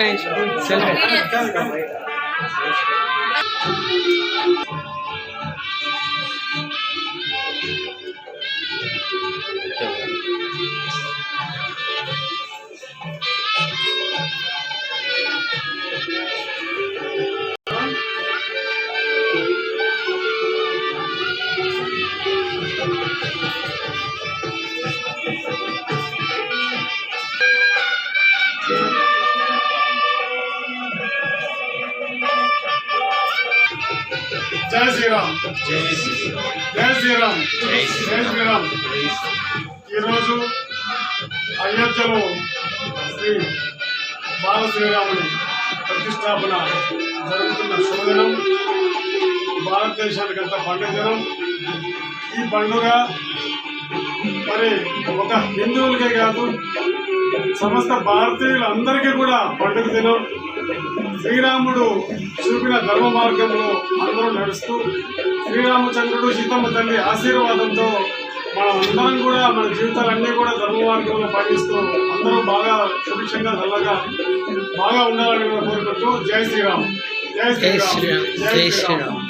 Thanks. Thank జై శ్రీరామ్. జై శ్రీరామ్. జై శ్రీరామ్. ఈరోజు అయోధ్యలో శ్రీ బాల శ్రీరాముని ప్రతిష్టాపన జరుగుతున్న శోధనం భారతదేశానికంత పండుగ దినం ఈ పండుగ మరి ఒక హిందువులకే కాదు సమస్త భారతీయులందరికీ కూడా పండుగ దినం. శ్రీరాముడు చూపిన ధర్మ మార్గంలో అందరూ నడుస్తూ శ్రీరామచంద్రుడు సీతమ్మ తల్లి ఆశీర్వాదంతో మనం అందరం కూడా మన జీవితాలన్నీ కూడా ధర్మ మార్గంలో పాటిస్తూ అందరూ బాగా సుభిక్షంగా చల్లగా బాగా ఉండాలని కోరుకుంటూ జై శ్రీరామ్. జై శ్రీరామ్. జై శ్రీరామ్.